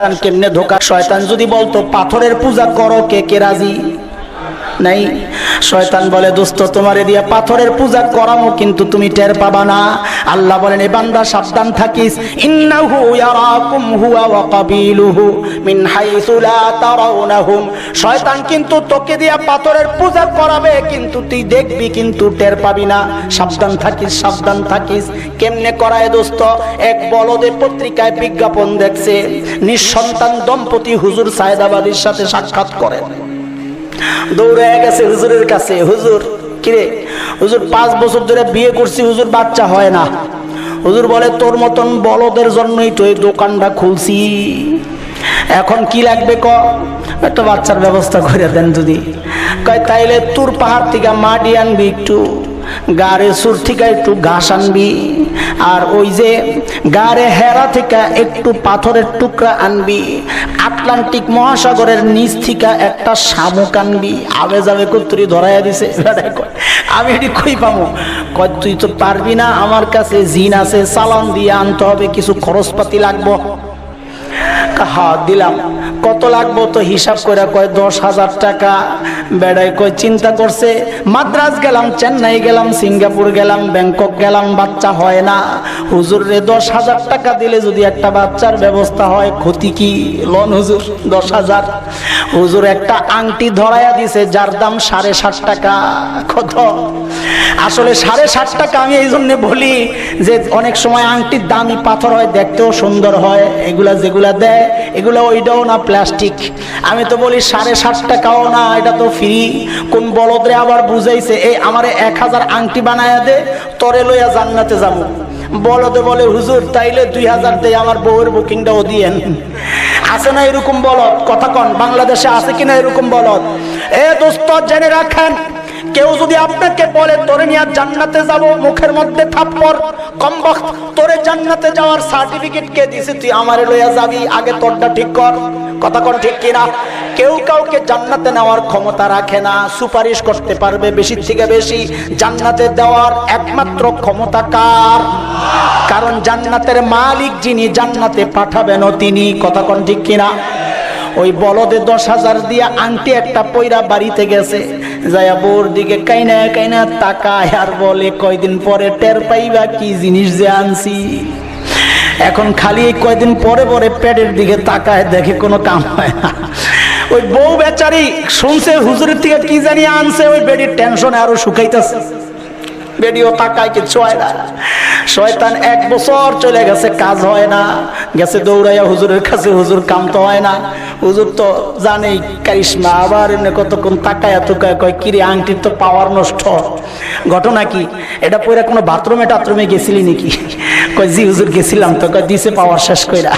কেমনে ধোকা? শয়তান যদি বলতো পাথরের পূজা করো কে কে রাজি? নাই। শয়তান বলে, দোস্ত, তোমারে দিয়া পাথরের পূজা করামো, কিন্তু তুমি টের পাবা না। আল্লাহ বলেন, এ বান্দা, সাবধান থাকিস। ইন্নাহু ইয়ারাকুম হুয়া ওয়া কাবিলুহু মিন হাইসু লা তারাউনাহুম। শয়তান কিন্তু তোকে দিয়া পাথরের পূজা করাবে, কিন্তু তুই দেখবি, কিন্তু টের পাবি না। সাবধান থাকিস সাবধান থাকিস। কেমনে করায়, দোস্ত? এক বলদে পত্রিকায় বিজ্ঞাপন দেখছে, নিঃসন্তান দম্পতি হুজুর সায়দাবাদীর সাথে সাক্ষাৎ করেন। দৌড়ে গেছে হুজুরের কাছে। হুজুর, কিরে, হুজুর, পাঁচ বছর ধরে বিয়ে করছি, হুজুর, বাচ্চা হয় না। হুজুর বলে, তোর মতন বলদের জন্যই তো এই দোকানটা খুলছি। এখন কি লাগবে ক? একটা বাচ্চার ব্যবস্থা করে দেন যদি। কয়, তাইলে তোর পাহাড় থেকে মাটি আনবি একটু। গাড়ে সুর থেকে একটু ঘাস আনবি। আর ওই যে গাড়ে হেরা থেকে একটু পাথরের টুকরা আনবি। আটলান্টিক মহাসাগরের নিচ থেকে একটা শামুক আনবি। আবে যাবে কত্তরি ধরাইয়া দিছে। আমি এটি কই পাবো কয়, তুই তো পারবি না, আমার কাছে জিন আছে, চালান দিয়ে আনতে হবে, কিছু খরচপাতি লাগবো। হা, দিলাম। কত লাগবো তো হিসাব করে কয়, দশ হাজার টাকা। বেড়ায় কয়, চিন্তা করছে মাদ্রাজ গেলাম, চেন্নাই গেলাম, সিঙ্গাপুর গেলাম, ব্যাংকক গেলাম, বাচ্চা হয় না। হুজুর রে, দশ হাজার টাকা দিলে যদি একটা বাচ্চার ব্যবস্থা হয়, ক্ষতি কি? লন হুজুর, দশ হাজার। হুজুর একটা আংটি ধরাইয়া দিছে, যার দাম সাড়ে ষাট টাকা। কত? আসলে সাড়ে ষাট টাকা আমি এই জন্য বলি যে, অনেক সময় আংটির দামি পাথর হয়, দেখতেও সুন্দর হয়, এগুলা যেগুলা দেয় এগুলো ওইটাও না প্লাস্টিক। আমি তো বলি সাড়ে ষাট টাকাও না, এটা তো ফ্রি কোন বলদরে আবার বুঝাইছে, এই আমারে এক হাজার আংটি বানায়া দে, তরে লইয়া জান্নাতে যাব। বলদে বলে, হুজুর, তাইলে দুই হাজার দেয় আমার বউয়ের বুকিংটাও দিয়েন। আছে না এরকম বলদ? কথা কন, বাংলাদেশে আছে কিনা এরকম বলদ? এ দোস্ত, জেনে রাখেন কেউ যদি আপনাকে বলে, তোরে নিয়ে জান্নাতে যাব, মুখের মধ্যে থাপ্পর কম তোরে জান্নাতে যাওয়ার সার্টিফিকেট কে দিছে, তুই আমারে লইয়া যাবি, আগে তোরটা ঠিক কর। কথা কর ঠিক কিনা কেউ কাউকে জান্নাতে নেওয়ার ক্ষমতা রাখে না, সুপারিশ করতে পারবে বেশি থেকে বেশি। জান্নাতে দেওয়ার একমাত্র ক্ষমতা কার? কারণ জান্নাতের মালিক যিনি জান্নাতে পাঠাবেনও তিনি, কথা কন ঠিক কিনা ওই বলদে দশ হাজার দিয়া আংটি একটা পয়রা বাড়িতে গেছে। যায়া বোর দিকে কাইনা কাইনা তাকায় আর বলে, কয়দিন পরে টের পাইবা কি জিনিস যে আনছি? এখন খালি কয়দিন পরে পরে পেটের দিকে তাকায়, দেখে কোনো কাম হয় না। ওই বউ বেচারি শুনছে হুজুরের থেকে কি জানি আনছে, ওই বেডির টেনশনে আরও শুকাইতেছে। বেডিও তাকায় কিছু হয় না। শয়তান এক বছর চলে গেছে, কাজ হয় না। গেছে দৌড়াইয়া হুজুরের কাছে, হুজুর কাম তো হয় না। হুজুর তো জানেই, কারিশমা আবার এমনি কতক্ষণ তাকায়া তুকায় কয়, কিরে আংটির তো পাওয়ার নষ্ট। ঘটনা কি? এটা পরে কোনো বাথরুমে টাথরুমে গেছিলি নাকি? কয়, জি হুজুর, গেছিলাম তো। কয়, দিছে পাওয়ার শেষ কইরা।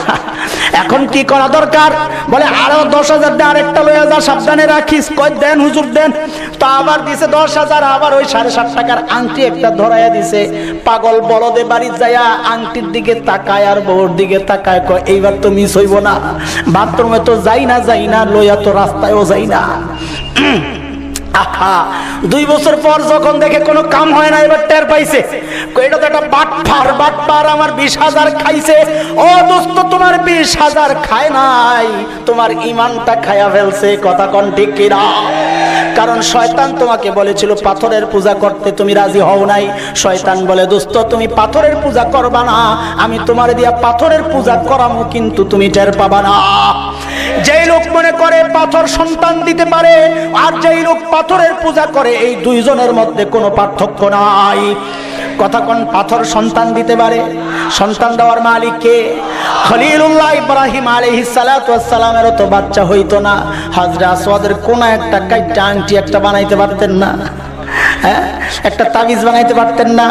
এখন কি করা দরকার? বলে, আরও দশ হাজার দিয়ে আরেকটা লইয়া যা, সাবধানে রাখিস। কয় দেন, হুজুর দেন। তো আবার দিছে দশ হাজার, আবার ওই সাড়ে সাত টাকার আংটি একটা ধরাইয়া দিছে। পাগল বলদে বাড়ি যায়া আংটির দিকে তাকায় আর বউর দিকে তাকায়, কয়, এইবার তো মিস হইব না। বাথরুমে তো যাই না যাই না, লইয়া তো রাস্তায়ও যাই না। দুই বছর পর যখন দেখে কোনো কাম হয় না, এবার টের পাইছে। এটা তো একটা বাটপার বাটপার আমার বিশ হাজার খাইছে। ও দোস্ত, তোমার বিশ হাজার খায় নাই, তোমার ইমানটা খায়া ফেলছে, কথা কন ঠিক কিনা? কারণ শয়তান তোমাকে বলেছিল, পাথরের পূজা করতে তুমি রাজি হও নাই। শয়তান বলে, দোস্ত, তুমি পাথরের পূজা করবা না। আমি তোমার দিয়া পাথরের পূজা করামো, কিন্তু তুমি টের পাবা না। যেই লোক মনে করে পাথর সন্তান দিতে পারে, আর যেই লোক পাথরের পূজা করে, এই দুইজনের মধ্যে কোনো পার্থক্য নাই। কথা কোন পাথর সন্তান দিতে পারে? সন্তান দেওয়ার মালিক কে? খলিলুল্লাহ ইব্রাহিম আলাইহিস সালাতু ওয়াস সালামের তো বাচ্চা হইতো না। হাজরা আসওয়াদের কোন একটা কাইটা আংটি একটা বানাইতে পারতেন না। হ্যাঁ? একটা তাবিজ বানাইতে পারতেন না।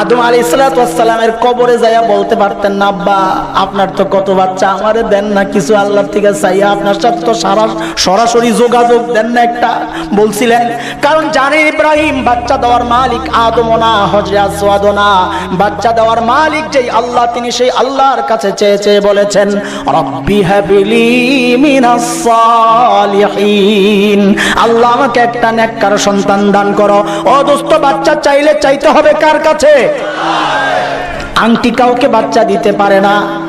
আদম আলী সালামের কবরে যাইয়া বলতে পারতেন না, আব্বা, আপনার তো কত বাচ্চা, আমারে দেন না কিছু আল্লাহ থেকে চাইয়া আপনার সাথে তো সারা সরাসরি যোগাযোগ দেন না একটা। বলছিলেন, কারণ জানেন ইব্রাহিম, বাচ্চা দেওয়ার মালিক আদম না বাচ্চা দেওয়ার মালিক যেই আল্লাহ, তিনি সেই আল্লাহর কাছে চেয়ে চেয়ে বলেছেন, রব্বি হাবিলি মিনাস আল্লাহ আমাকে একটা নেককার সন্তান দান করো। ও দোস্ত, বাচ্চা চাইলে চাইতে হবে কার কাছে? আংটি কাউকে বাচ্চা দিতে পারে না।